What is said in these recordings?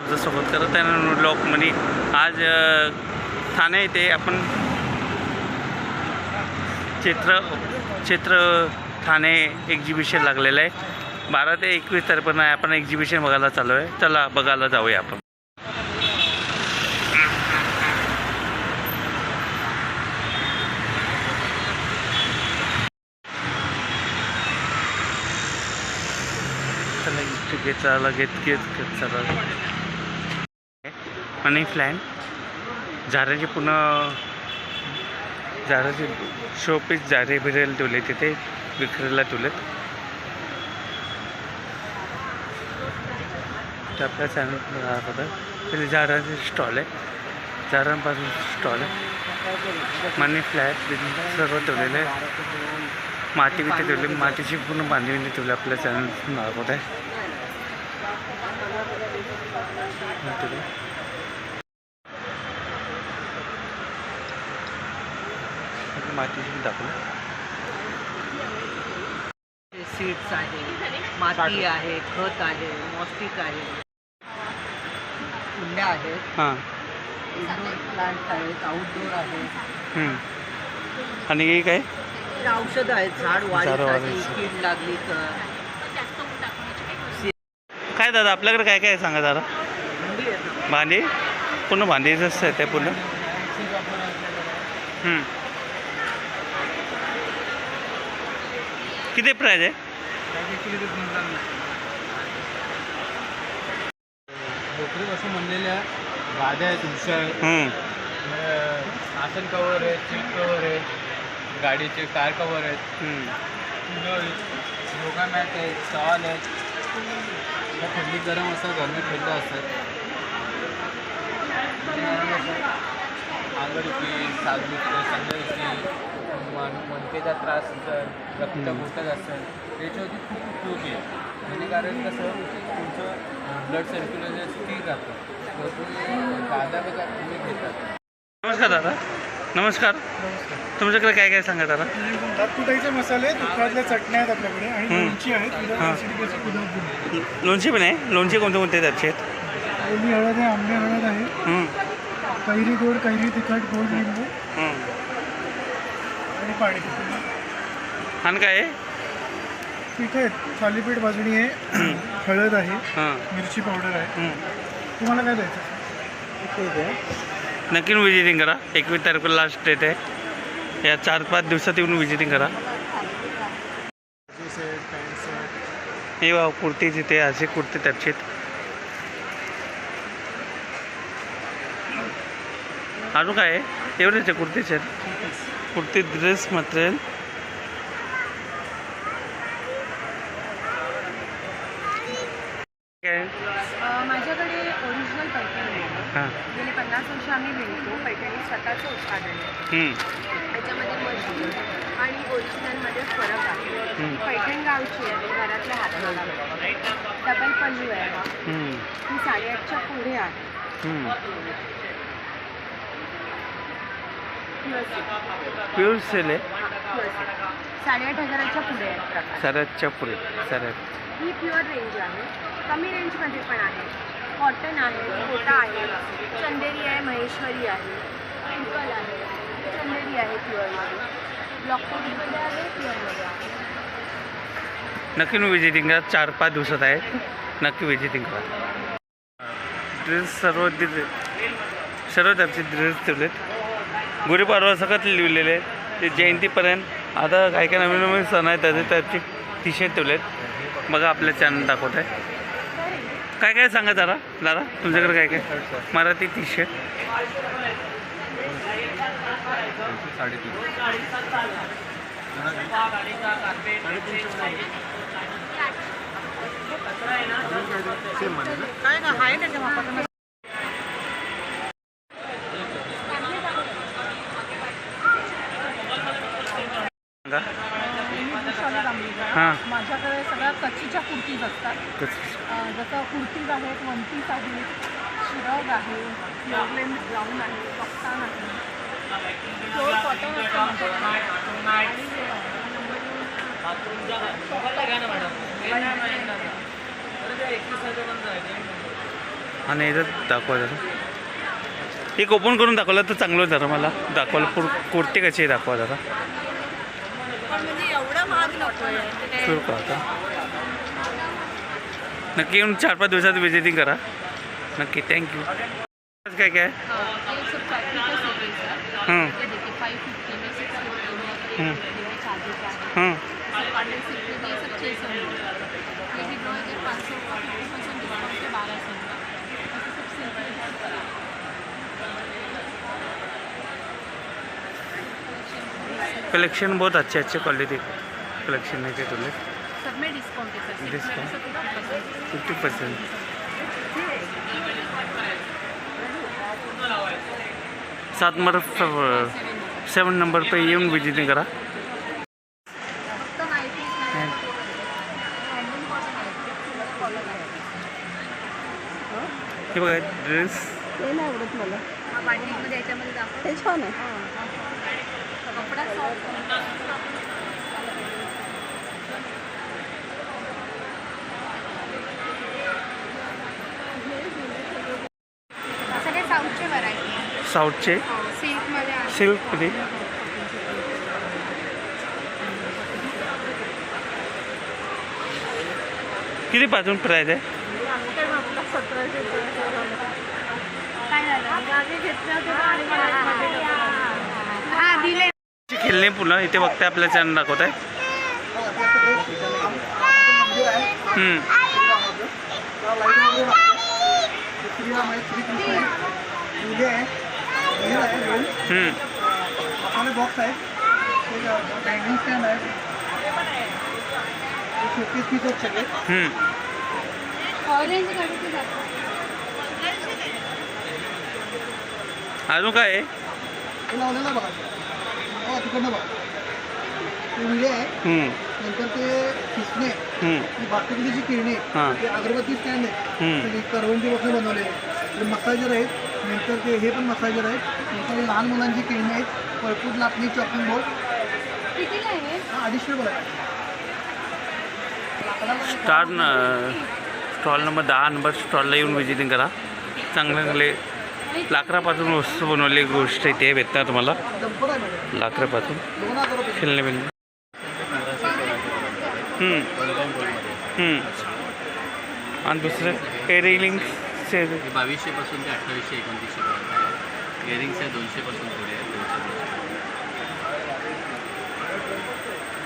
तुमच्यासोबत करत आहे ना ब्लॉकमध्ये आज ठाणे येथे आपण चित्र चित्र ठाणे एक्झिबिशन लागलेलं आहे. बारा ते एकवीस तारखेपर्यंत आहे आपण एक्झिबिशन बघायला चालू आहे. चला बघायला जाऊया आपण. घेत चला घेत घेत घेत चला. मनी फ्लॅन. झाडाचे पूर्ण झाडाचे शोपीस झाडे बिरेल ठेवले तिथे विक्रीला ठेवलेत ते आपल्या चॅनल होतं. तिथे झाडाचे स्टॉल आहे. झाडांपासून स्टॉल आहे. मनी फ्लॅट सर्व ठेवलेलं आहे. माती विथे ठेवली. मातीची पूर्ण बांधणी बिंदी ठेवली आपल्या चॅनल दाखवत आहे बी दाखवलं. सीड्स आहे माती आहे खत आहे मॉस्टिक आहे कुंड्या आहेत. हां. इंडोर प्लांट्स आहेत आउटडोर आहेत. हम्म. आणि हे काय? औषधं आहेत झाड झाड वाढीसाठी वाढीसाठी. कीड लागली तर. काय दादा आपल्याकडे काय काय आहे सांगा दादा? थंडी आहे ना. भांडी? पूर्ण भांडीचंच आहे ते पूर्ण? हम्म. किती प्राईज आहे? नोकरीपासून बनलेल्या गाद्या आहेत. अं, आसन कवर आहे सीट कवर आहे गाडीचे कार कवर आहेत. योगा मॅट आहेत स्टॉल आहेत. या थंडीत गरम असतात गरमी थंड असतात. सालदुखी संध्यादुखी मन मनकेचा त्रास असेल रक्त हम्म. घोटत असेल त्याच्यावरती खूप उपयोगी आहे. म्हणजे कारण कसं तुमचं ब्लड सर्क्युलेशन स्थिर राहतं तर तुम्ही गाद्या बघा तुम्ही घेतात. नमस्कार दादा. नमस्कार. तुमच्याकडे काय काय सांगा दादा? तात्पुरते मसाले तुपातल्या चटण्या आहेत आपल्याकडे आणि. लोणची आहेत पण आहे? लोणची कोणते कोणते त्याचे आहेत ओली हळद आहे आंबे हळद आहे. कैरी गोड कैरी तिखट गोड लिंबू. आणि पाणी आणि काय पीठ आहेत थालीपीठ भाजणी आहे हळद आहे हां. मिरची पावडर आहे. तुम्हाला काय द्यायचं? नक्की विजिटिंग करा. एकवीस तारखेला लास्ट डेट आहे. या चार पाच दिवसात येऊन विजिटिंग करा. हे वा कुर्ती तिथे असे कुर्ते त्याचे. अजून काय आहे? एवढेच आहे कुर्तीचे. आहेत कुर्ती ड्रेस मटेरियल माझ्याकडे ओरिजिनल पैठणी आहे. हां. गेली पन्नास वर्ष आम्ही विणतो पैठणी स्वतःचं उत्पादन आहे. त्याच्यामध्ये मशीन आणि ओरिजिनलमध्ये फरक आहे. पैठण गावची आहे. घरातल्या हाताला. डबल पल्लू आहे. ही. साडेआठच्या पुढे आहे. प्युअर सेल आहे. साडेआठ हजाराच्या पुढे आहे प्रकार. पुढे ही प्युअर रेंज आहे. कमी रेंजमध्ये पण आहे. कॉटन आहे कोटा आहे चंदेरी आहे महेश्वरी आहे पिंकल आहे. चंदेरी आहे प्युअरमध्ये ब्लॉक प्रिंटमध्ये आहे प्युअरमध्ये आहे. नक्की विजिटिंग करा. चार पाच दिवसात आहे. नक्की विजिटिंग करा. ड्रेस सर्व दिले. सर्व टाईपचे ड्रेस ठेवलेत. गुढीपाडवा सगळं लिहिलेले ते जयंतीपर्यंत. आता काय काय नवीन नवीन सण आहेत त्याचे टाईपचे टी शर्ट ठेवलेत बघा आपल्या चॅनल दाखवत आहे. काय काय सांगा जरा दादा? तुमच्याकडे काय काय? मराठी टी शर्ट साडेतीन काय ना आहे त्याच्या वापरण्यात सांगा हां माझ्याकडे सगळ्या कच्चीच्या कुर्तीज असतात अं, जसं कुर्तीज आहेत वन पीस आहे श्रग आहे फ्लोरलेन ब्राऊन आहे कप्तान आहे फ्लोर कॉटन असतं माझ्याकडे. आणि, याच्यात दाखवा जरा. एक ओपन करून दाखवलं तर चांगलं जरा मला. दाखवायला पूर कुर्ती कशी दाखवा जरा. म्हणजे सुरू का आता. नक्की येऊन चार पाच दिवसात व्हिजिटिंग करा. नक्की थँक्यू काय काय? है हं, कलेक्शन बहुत अच्छे अच्छे क्वालिटी कलेक्शन है सब में डिस्काउंट है फिफ्टी पर्सेंट सात नंबर सेवन नंबर पे येऊन विजिटिंग करा। हे बघा ड्रेस ते नाही आवडत मला. हा ते छान आहे. साऊथचे? सिल्कमध्ये. किती पासून प्राईज आहे? हां खेळणे पुन्हा इथे बघते आपल्या चॅनल दाखवत आहे हम्म. आहे आहे फुले आहे विहीर आहे वेल हम्म. मसाले बॉक्स आहे एक हँगिंग स्टँड आहे शोकेस पीस आहेत सगळे हम्म. ऑरेंजकडे जातो अजून काय आहे? हे लावलेलं आहे बघा. बघा तिकडनं बघा. ते विडे आहे. हम्म. नंतर ते किसणे हम्म. ती बाटलीची जी किरणी हां. आहे ते अगरबत्ती स्टँड आहे हम्म. ते करवंदी वगैरे बनवले ते मसाजर आहेत. नंतर ते हे पण मसाजर आहेत. नंतर हे लहान मुलांची किरणी आहेत. पळपूट लाटणी चॉकिंग बोर्ड कितीला आहे हा? अडीचशे रुपये. स्टार न स्टॉल नंबर दहा नंबर स्टॉलला येऊन व्हिजिटिंग करा. चांगले चांगले लाकडापासून वस्तू बनवलेली गोष्ट इथे भेटतात तुम्हाला. लाकडापासून खेळणे बिलणे. आणि दुसरं हे बावीसशेपासून ते अठ्ठावीसशे एकोणतीसशे पर्यंत आहे. दोनशेपासून पुढे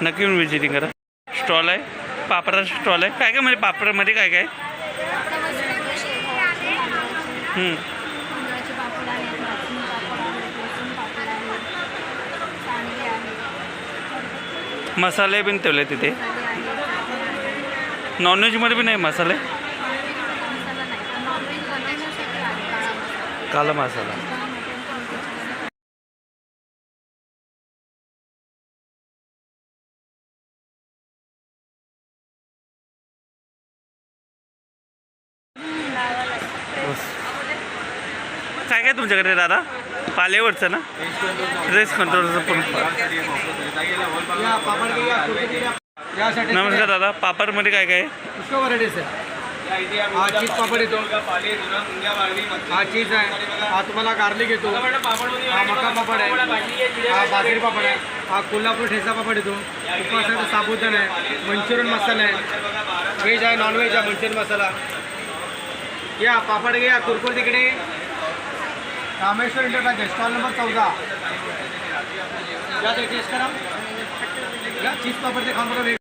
नक्की येऊन व्हिजिटिंग करा. स्टॉल आहे. पापडाचा स्टॉल आहे. काय काय म्हणजे पापडामध्ये काय काय हम्म. तांदळाचे पापड आहेत नाचणी पापड आहेत लसूण पापड आहेत सांडगे आहेत मसाले पण ठेवले तिथे. नॉनव्हेजमध्ये पण आहे मसाले? काला मसाला. काय काय तुमच्याकडे दादा? पालेवरचं ना? ड्रेस कंट्रोलचं पण. नमस्कार दादा पापडमध्ये काय काय? पुष्कळ व्हरायटीज आहे हा चीज पापड येतो. हा चीज आहे. हा तुम्हाला गार्लिक येतो. हा मका पापड आहे. हा बाजरी पापड आहे. हा कोल्हापूर ठेचा पापड येतो. उपवासाचा साबुदाणा आहे. मंचुरियन मसाला आहे. व्हेज आहे नॉन व्हेज आहे मंचुरियन मसाला. या पापड घ्या कुरकुर तिकडे रामेश्वर इंटरप्राइजेस स्टॉल नंबर चौदा. या टेस्ट करा या चीज़ पापड ते बघा वेग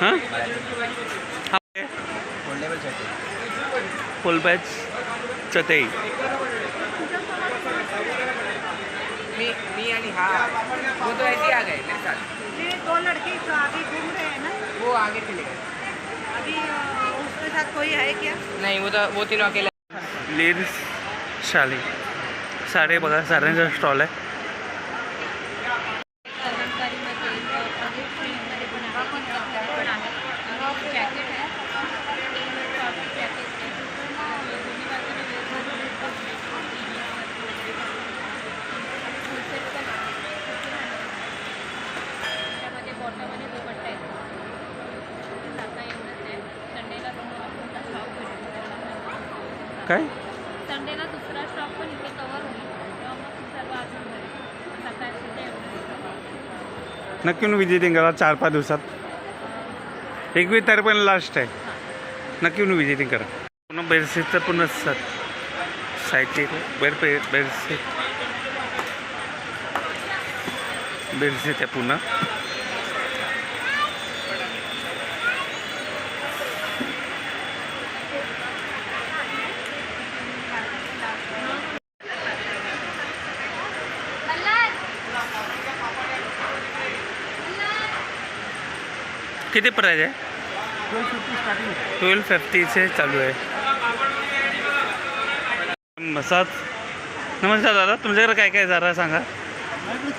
हाँ? हा। फुल बॅच चटई मी मी आणि हा. वो तो ऐसे ही आ गए मेरे साथ. ये दो लड़के जो आगे घूम रहे हैं ना? वो आगे चले गए। अभी उसके साथ कोई है क्या? नहीं वो तो वो तीनों अकेले लेडीज़ शाली। साडे बघा साड्यांचा स्टॉल आहे काय? संडेला दुसरा स्टॉप पण इथे कवर होईल. तेव्हा मग सर्व अजून बरे सकाळचे ते एवढं नक्की विजिटिंग करा चार पाच दिवसात. एकवीस तारखेपर्यंत लास्ट आहे. नक्की विजिटिंग करा. पुन्हा बेडशीटचं पुन्हा सर. साहित्य बेड पे बेडशीट. बेडशीट आहे पुन्हा किती प्राईज आहे? ट्वेल्व फिफ्टीचे चालू आहे. मसाज. नमस्कार दादा तुमच्याकडे काय काय जरा सांगा.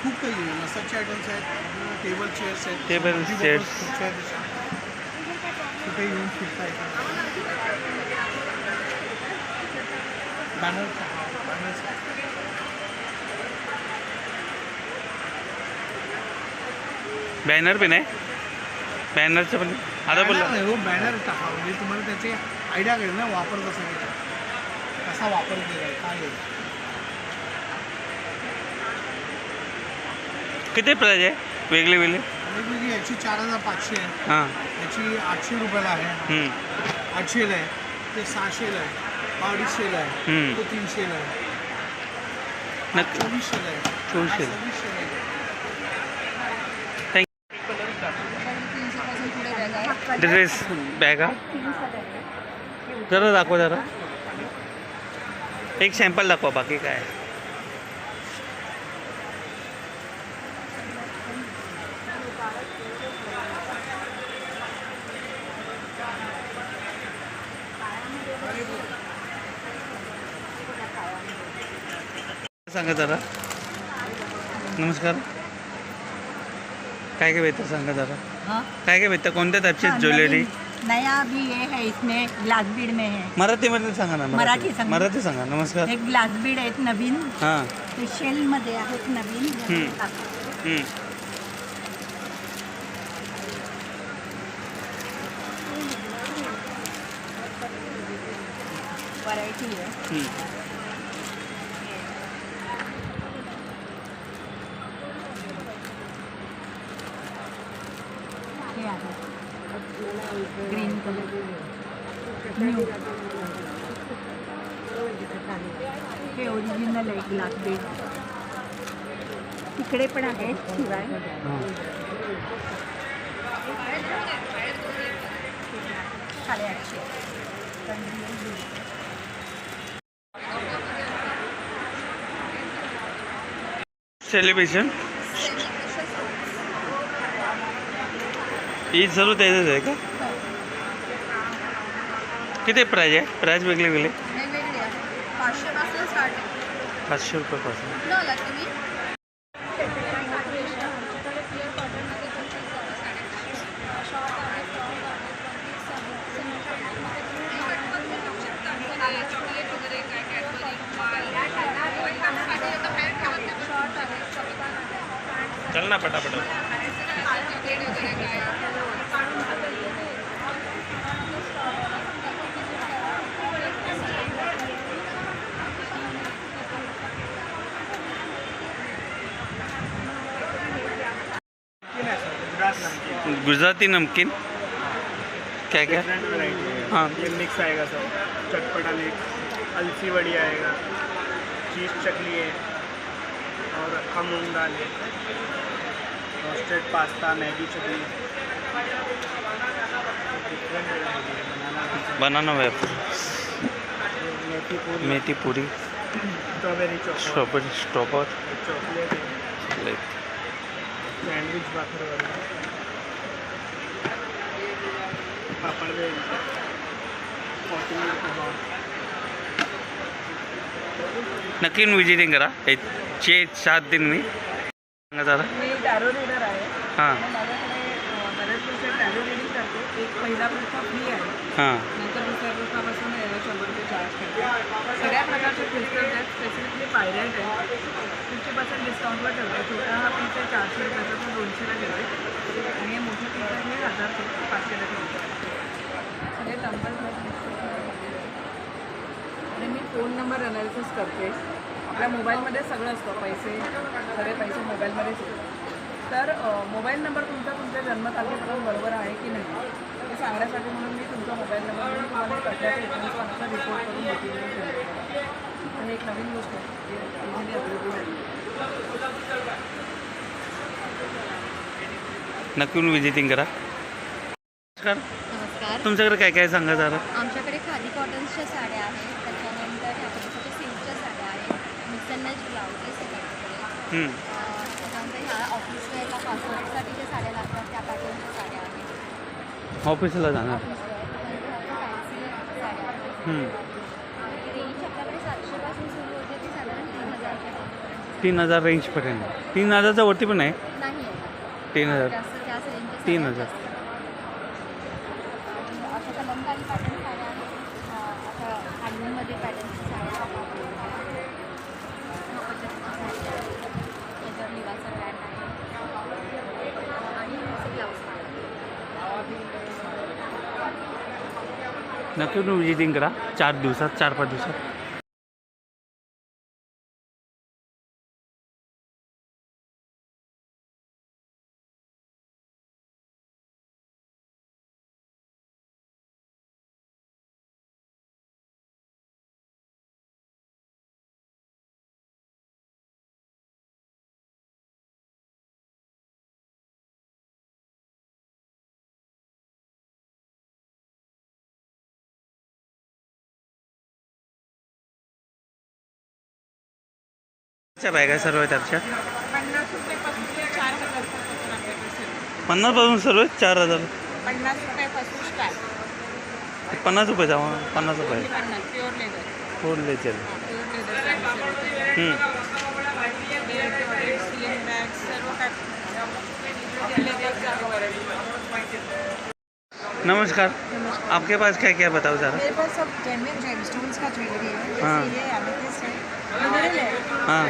खूप काही मसाजचे आयटम्स आहेत टेबल चेअर्स आहेत टेबल चेअर्स बॅनर बॅनर पण आहे. बॅनरचं पण. आता बोला नाही हो बॅनर टाका म्हणजे तुम्हाला त्याची आयडिया कळेल ना वापर कसा आहे कसा वापर केला काय किती प्राईज आहे? वेगळे वेगळे. वेगवेगळी याची चार हजार पाचशे आहे. हां. याची आठशे रुपयाला आहे. हम्म. आठशेला आहे. ते सहाशेला आहे. अडीचशेला आहे. हम्म. तो तीनशेला आहे. नक्की. चोवीसशेला आहे. चोवीसशेला. हा सव्वीसशेला आहे. ड्रेस बॅगा जरा दाखवा, जरा। एक सॅम्पल दाखवा, बाकी जरा. नमस्कार. काय काय सांगा जरा. हाँ काय काय भेटतं? कोणत्या टाईपची ज्वेलरी? नया भी ये है इसमें ग्लास बीड में है। मराठीमध्ये सांगा ना मराठी. सांगा. मराठी सांगा नमस्कार. हे ग्लास बीड आहेत नवीन. हां. ते शेलमध्ये आहेत नवीन. हम्म. हम्म. व्हरायटी आहे. हम्म. हे आहे ग्रीन कलर न्यू हे ओरिजिनल आहे ग्लास बीड तिकडे पण आहेत शिवाय. हां. सेलिब्रेशन ही सर्व त्याचंच आहे का? किती प्राईज आहे? प्राईज वेगळे वेगळे. पाचशे रुपयापासून. गुजराती नमकीन। क्या क्या? हाँ। ये मिक्स आएगा सर चटपटा मिक्स अलसी बड़ी आएगा। चीज़ चटनी है। और मूंग दाल है। Roasted pasta Maggi chutney. Banana banana मेथी puri. Strawberry chocolate strawberry chocolate sandwich पापड़ नक्की विजिटिंग करा. एक चे सात दिन मी सांगा जरा मी टॅरो रीडर आहे. हां. मग माझ्याकडे अ, बरेच दिवस टॅरो रीडिंग करते. एक पहिला फ्री आहे. हां. नंतर दुसऱ्या शंभर रुपये चार्ज करते. सगळ्या प्रकारचे क्रिस्टल्स आहेत स्पेसिफिकली पायरेट आहे. फिफ्टी पर्सेंट डिस्काउंटवर ठेवतो. छोटा हा पीस आहे चारशे रुपयाचा तो दोनशेला ठेवते आणि हे मोठे पीस आहे हजार पाचशेला ठेवतो. सगळे नंबर आणि फोन नंबर अनालिसिस करते. आपल्या मोबाईलमध्ये सगळं असतं पैसे सगळे पैसे मोबाईलमध्येच येतात. तर मोबाईल नंबर तुमचा तुमच्या जन्मतारखेपासून बरोबर आहे की नाही? हे सांगण्यासाठी म्हणून मी तुमचा मोबाईल नंबर तुम्हाला रिपोर्ट करून आणि एक नवीन गोष्ट आहे नक्की विजिटिंग करा. नमस्कार. नमस्कार. तुमच्याकडे काय काय सांगा जरा? आमच्याकडे खादी कॉटन्सच्या साड्या आहेत. त्याच्यानंतर सिल्कच्या साड्या आहेत मिक्सनच ब्लाउजेस आहेत आमच्याकडे हम्म. अं, त्याच्यानंतर ह्या ऑफिस वेअरला कॉस्मेटिकसाठी ज्या साड्या लागतात त्या पॅटर्नच्या साड्या आहेत. ऑफिसला जाणार. रेंज आपल्याकडे सातशेपासून सुरू होते ती साधारण तीन हजारच्या तीन हजार रेंजपर्यंत तीन हजारच्या वरती पण आहे? तीन हजार. तीन हजार. जास्त. आणि अशा कलमकारी पॅटर्न साड्या आहेत अं, अशा हँडलूममध्ये पॅटर्नच्या साड्या आहेत मोपदच्याच्या साड्या आहेत. त्याच्यावर लिवाचा ब्रँड आहे आणि असे ब्लाऊज तुम्ही विजिटिंग करा. चार दिवसात चार पाच दिवसात. च्या बॅगा सर्व आहेत आमच्या पन्नास रुपयापासून ते चार हजारपर्यंत आपल्याकडे सर्व. पन्नासपासून सर्व आहेत चार हजार पन्नास रुपयापासून स्टार्ट पन्नास रुपये जावा पन्नास रुपये पन्नास प्युअर लेदर फोन लेचर प्युअर लेदर स्लिंग बॅग सर्व काय. लेदरचा नमस्कार. आपके पास क्या क्या बताओ जरा. मेरे पास सब जेनविन जेमस्टोन्स का ज्वेलरी है. जैसे हाँ। है।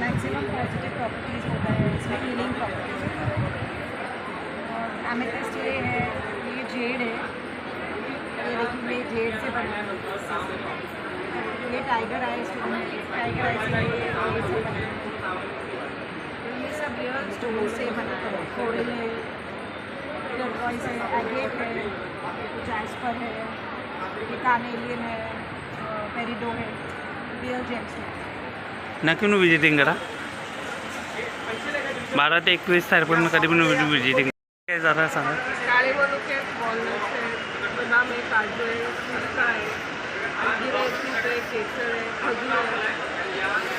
मैक्सिमम पॉजिटिव प्रॉपर्टीज़ होता है, इसमें हीलिंग प्रॉपर्टीज़ और एमेथिस्ट ये है, ये जेड है। जेड से बना है। ये टाइगर आई टाइगर आई ये सब रियल स्टोन से बना है। कोरल है टर्कॉइस है एगेट है कुछ एस्पर है। ये कानेलियन है पेरिडो है रियल जेम्स है नक्की विजिटिंग करा. बारा ते एकवीस तारखेपर्यंत कधी पण विजिटिंग काय जरा सांगा. काळे मनुके आहेत वॉलनट्स आहेत बदाम आहे? काजू आहे पिस्ता आहे अंजीर आहे तूप आहे केसर आहे खजूर आहे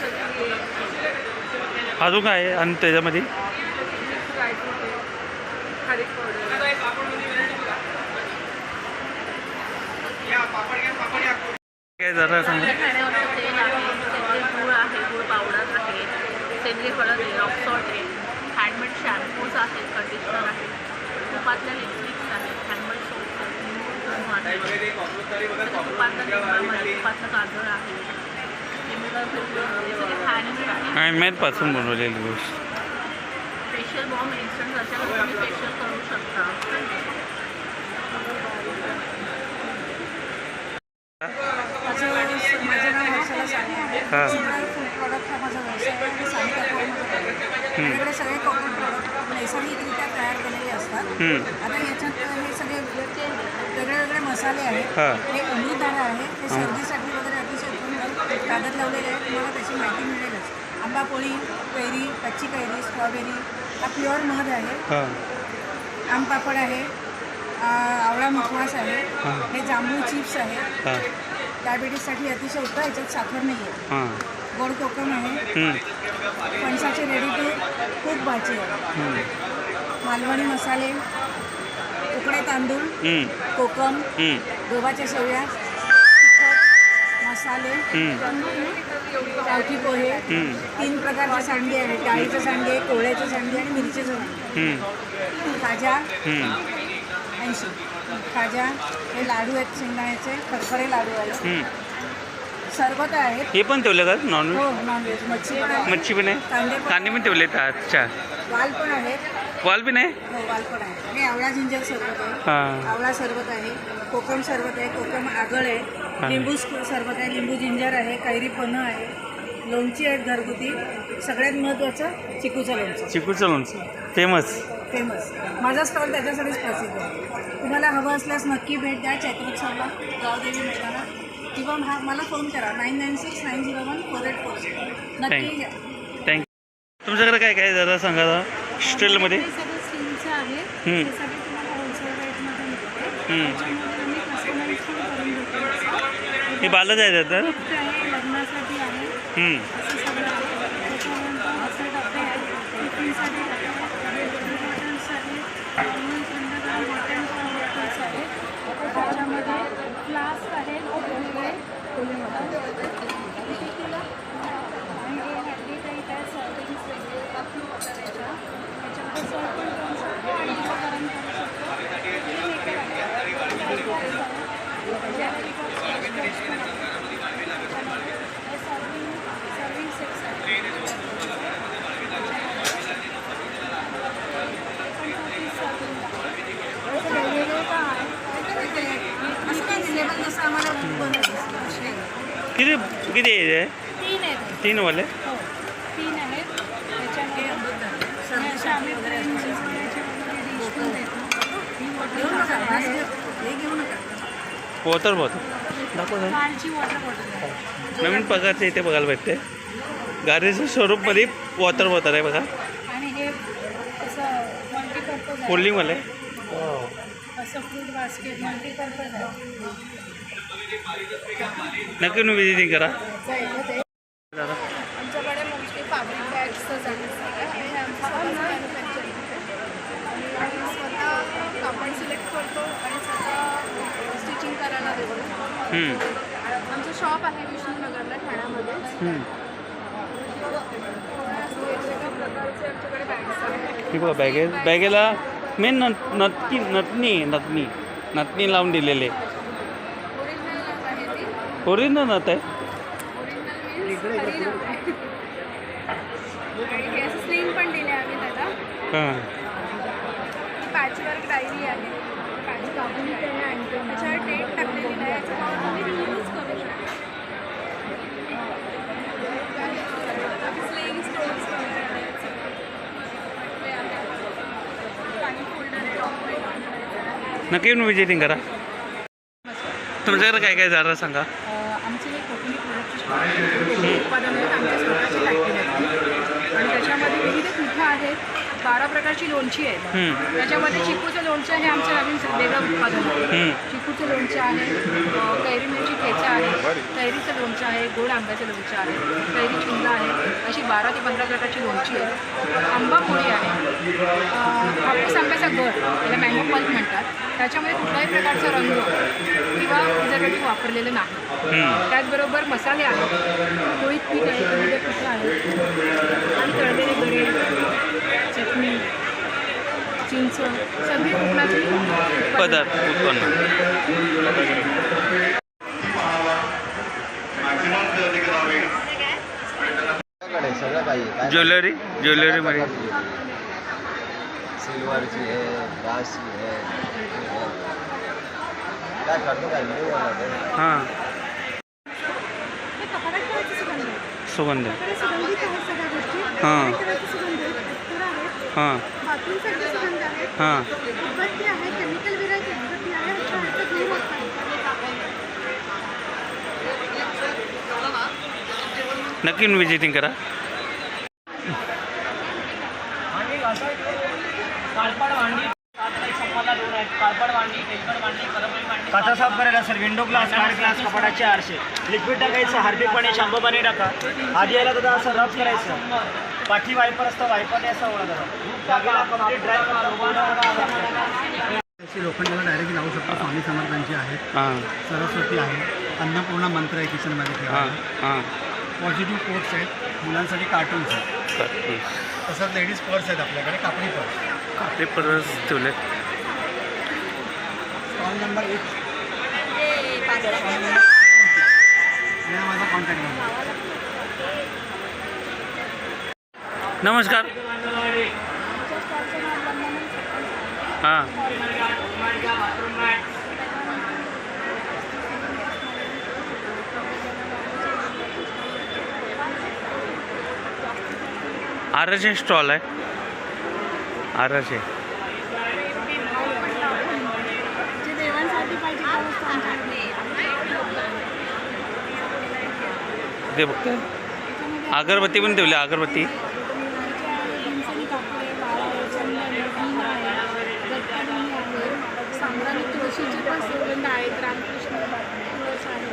चकली आहे अजून काय आहे? आणि त्याच्यामध्ये? मिक्स ड्रायफ्रूट आहे खारीक पावडर आहे काय जरा सांगा खाण्यावरचं तेल आहे सेंद्रिय गूळ आहे गूळ पावडर आहे सेंद्रिय हळद आहे रॉक सॉल्ट आहे हँडमेड शॅम्पूज आहेत कंडिशनर आहे तुपातल्या लिपस्टिक्स आहेत हँडमेड सोप आहे तुपातलं तुपातलं काजळ आहे केमिकल हे सगळे हँडमेड आहे हँडमेडपासून बनवलेली गोष्ट. फेशियल बॉम्ब इन्स्टंट अशा तुम्ही फेशियल करू शकता माझं माझं नाव हर्षला साने आहे हां. प्रॉडक्ट हा माझा व्यवसाय आहे आणि सानी कपूर माझं brand आहे. माझ्याकडे सगळे कॉटन प्रॉडक्ट नैसर्गिकरित्या तयार केलेले असतात. आता याच्यात हे सगळे वेगळे वेगळे मसाले आहेत हां. अमृतधारा आहे हे सर्दीसाठी वगैरे अतिशय उत्तम कागद लावलेले आहे तुम्हाला त्याची माहिती मिळेलच. आंबा पोळी कैरी कच्ची कैरी स्ट्रॉबेरी हा प्युअर मध आहे. हां. आम पापड आहे आवळा मुखवास आहे हां. जांभूळ चिप्स आहे. डायबिटीजसाठी अतिशय उत्तम याच्यात साखर नाही आहे हां. गोड कोकम आहे. हम्म, फणसाचे रेडी टू खूप भाजी आहे. हम्म, मालवणी मसाले उकडे तांदूळ हम्म, कोकम हम्म, गव्हाच्या शेवया तिखट मसाले गावठी पोहे हम्म, तीन प्रकारचे सांडगे आहेत. डाळीचे सांडगे कोळ्याचे सांडगे आणि मिरचीचे सांडगे. हम्म, हम्म, ऐंशी. खाजा हे लाडू आहेत शेंगदाण्याचे खरखरे लाडू आहेत. हम्म. सरबत आहेत. हे पण ठेवलं का? नॉनव्हेज हो नॉनव्हेज मच्छी पण आहे. मच्छी पण आहे? कांदे पण कांदे पण ठेवले आहेत? अच्छा. वाल पण आहेत वाल बी नाही हो वालपण आहे. हे आवळा जिंजर सरबत आहे. हां. आवळा सरबत आहे. कोकम सरबत आहे. कोकम आगळ आहे. लिंबू स- सरबत आहे. लिंबू जिंजर आहे. कैरी पन्ह आहे. लोणची आहेत घरगुती. सगळ्यात महत्त्वाचं चिकूचं लोणचं. चिकूचं लोणचं. फेमस. फेमस माझा स्टॉल त्याच्यासाठीच प्रसिद्ध आहे. तुम्हाला हवं असल्यास नक्की भेट द्या. चैत्रोत्सवला गावदेवी मैदानात. किंवा हा मला फोन करा. Nine nine six nine zero one four eight four नक्की Thank- या थँक्यू तुमच्याकडे काय काय जरा सांगा स्टीलमध्ये हे स्टीलचं आहे. हे होलसेल रेटमध्ये मिळते हम्म. त्याच्यामध्ये आम्ही कस्टमाइज पण करून देतो हे बालच आहे तर गिफ्ट आहे लग्नासाठी आहे हम्म. असं सगळं आहे त्याच्यानंतर असे डबे आहेत टिफिनसाठी डबे आहेत बॉटल्ससाठी आणि थंडगार बॉटल बॉटल्स आहेत त्याच्यामध्ये फ्लास्क आहेत वेगवेगळे किती किलो आणि हे हॅन्डी टाईप आहे सर्विंग्स वेगळे बाकी वगैरेच्या त्याच्यामध्ये सर्व पण करू शकतो आणि हे गरम करू शकतो हे मेकर आहे ज्याला सर्विंग सर्विंग सेक्स आहे असं वेगवेगळे का आहे असं काही सिलेबस नसतं आम्हाला बनवलं किती किती आहे तीन आहेत तीन वाले हो तीन आहेत त्याच्यामध्ये अशा आम्ही फ्रेंच याचे वगैरे डिश पण देतो ही घेऊ वॉटर नका आहे हे घेऊ नका पोतर पोतर दाखव जरा. कालची वॉटर बॉटल आहे नवीन प्रकारचे इथे बघायला भेटते. गाडीच्या स्वरूपमध्ये वॉटर बॉटल आहे बघा. आणि हे असं मल्टीपर्पज आहे. कोल्डिंगवाले असं फ्रूट बास्केट मल्टीपर्पज आहे. नक्की तुम्ही विजिटिंग करा. आमच्याकडे मोस्टली फॅब्रिक बॅग्सच आहेत सगळ्या आणि हे आमचं स्वतःचं मॅन्युफॅक्चरिंग आहे आणि आम्ही स्वतः कापड सिलेक्ट करतो आणि स्वतः स्टिचिंग करायला देतो. हम्म. आमचं शॉप आहे विष्णूनगरला ठाण्यामध्ये. ही बॅगे बॅगेला मेन नत नतकी नतनी नतनी नतनी लावून दिलेले ओरिजिनल नत आहे. हे पण दिले आम्ही त्याला. हां. पॅचवर्क डायरी आहे. पॅच कापून त्यांना आणतो त्याच्यावर डेट टाकलेली आहे याच्यावर तुम्ही रियूज करू शकता स्लिंग स्टोन्स वगैरे आहेत सगळे आहेत. पाणी फोल्डर आहे डॉक्युमेंट आहे नक्की येऊन विजिटिंग करा. तुमच्याकडे काय काय जरा सांगा. आमचे हे कोकणी उत्पादन आहेत आमच्या स्वतःची फॅक्टरी आहे आणि त्याच्यामध्ये विविध पिठं आहेत. बारा प्रकारची लोणची हम्म. त्याच्यामध्ये चिकूचं लोणचं हे आमचं नवीन वेगळं उत्पादन. आहे. चिकूचं लोणचं आहे कैरी मिरची ठेचा आहे कैरीचं लोणचं आहे गोड आंब्याचं लोणचं आहे कैरी चिंदा आहे अशी बारा ते पंधरा प्रकारची लोणची आहे आंबा पोळी आहे हापूस आंब्याचा गर त्याला मँगो पल्प म्हणतात. त्याच्यामध्ये कुठल्याही प्रकारचा रंग किंवा प्रिझर्वेटिव्ह वापरलेलं नाही. त्याचबरोबर मसाले आहेत. पोळीत पीठ आहे विविध पिठं आहेत चिंच सगळी कोकणातली उत्पादनं. पदार्थ उत्पन्न सगळ्याकडे सगळं काही आहे. काय ज्वेलरी ज्वेलरीमध्ये सिल्वरची आहे ब्रासची आहे काय करतो काय व्हिडिओ बनवतो हां हे कपाडात सुगंध आहे सुगंध आपल्याकडे सुगंधित आहेत सगळ्या गोष्टी हां. कपाडाचे सुगंध आहेत अत्तर आहेत हां बाथरूमसाठी सुगंध आहेत हां. नक्की विजिटिंग करा. काचा साफ करायला sir window glass car glass कपाटाचे आरसे लिक्विड टाकायचं हार्पिक पाणी शांबू पाणी टाका. आधी यायला तर असं रब करायचं. पाठी वायपर असतं वायपरने असं ड्राय त्याची लोखंडाला डायरेक्ट लावू शकतो. स्वामी समर्थांची आहेत हां. सरस्वती आहे. अन्नपूर्णा मंत्र आहे किचनमध्ये हां हां. पॉझिटिव्ह कोट्स आहेत. मुलांसाठी कार्टून्स आहेत. तसंच लेडीज पर्स आहेत आपल्याकडे. कापडी पर्स आपले परस ठेवले स्टॉल नंबर एक. हा माझा कॉन्टॅक्ट नंबर नमस्कार. हां. आराचे स्टॉल आहे. आराचे ते बघते अगरबत्ती पण ठेवली अगरबत्ती भीमसेनी कापडे वाळ आहे चंदन आहे भीम आहे दत्तभूमी आहे सांगताना तुळशीचे पण सुगंध आहेत रामकृष्ण तुळस आहे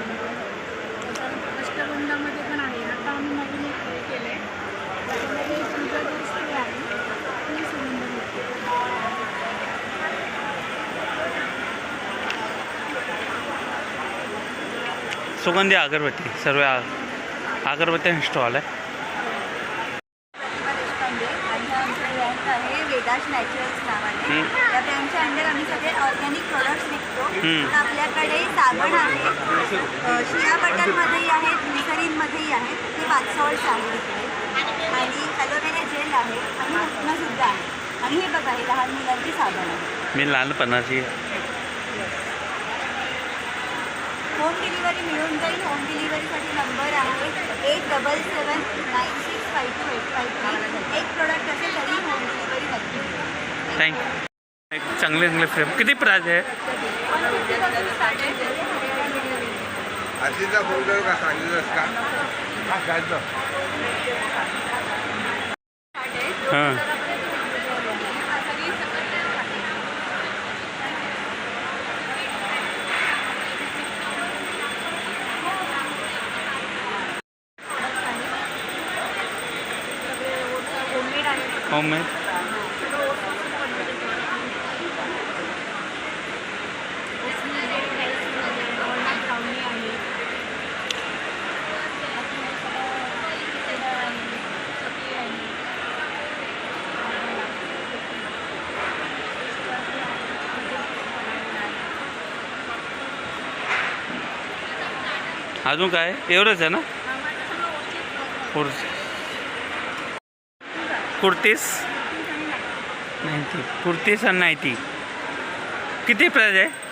त्याच्यानंतर अष्टगंधामध्ये पण आहे आता आम्ही नवीन एक हे केलं आहे त्याच्यामध्ये पूजा वस्तू आहे ती सुगंध भेटते सुगंधी अगरबत्ती सर्व अगरबत्ती स्टॉल आहे. आहे. त्या ब्रँडच्या अंडर आम्ही सगळे ऑर्गॅनिक प्रोडक्ट्स विकतो आपल्याकडे साबण आहे शिया बटरमध्येही आहेत ग्लिसरीनमध्येही आहेत ते इकडे आणि ॲलोवेरा जेल आहे आणि उष्णसुद्धा आहे. आणि हे बघा हे लहान मुलांची साबण आहे. मी लहानपणाची होम डिलिव्हरी मिळून जाईल. होम डिलिव्हरीसाठी नंबर आहे eight double seven nine six five two eight five three. एक प्रोडक्ट असेल तरी होम डिलिव्हरी नक्की. थँक्यू एक चांगले चांगले फ्रेम. किती प्राईज आहे? फोन करू का? सांगितलंस का? हा हां. होममेड आहे होममेड ब्राउनी आहे अजून काय? एवढंच आहे ना? कुर्ती कुर्तीस? नाईन्टी. कुर्तीस आणि नाईन्टी. किती प्राईज आहे?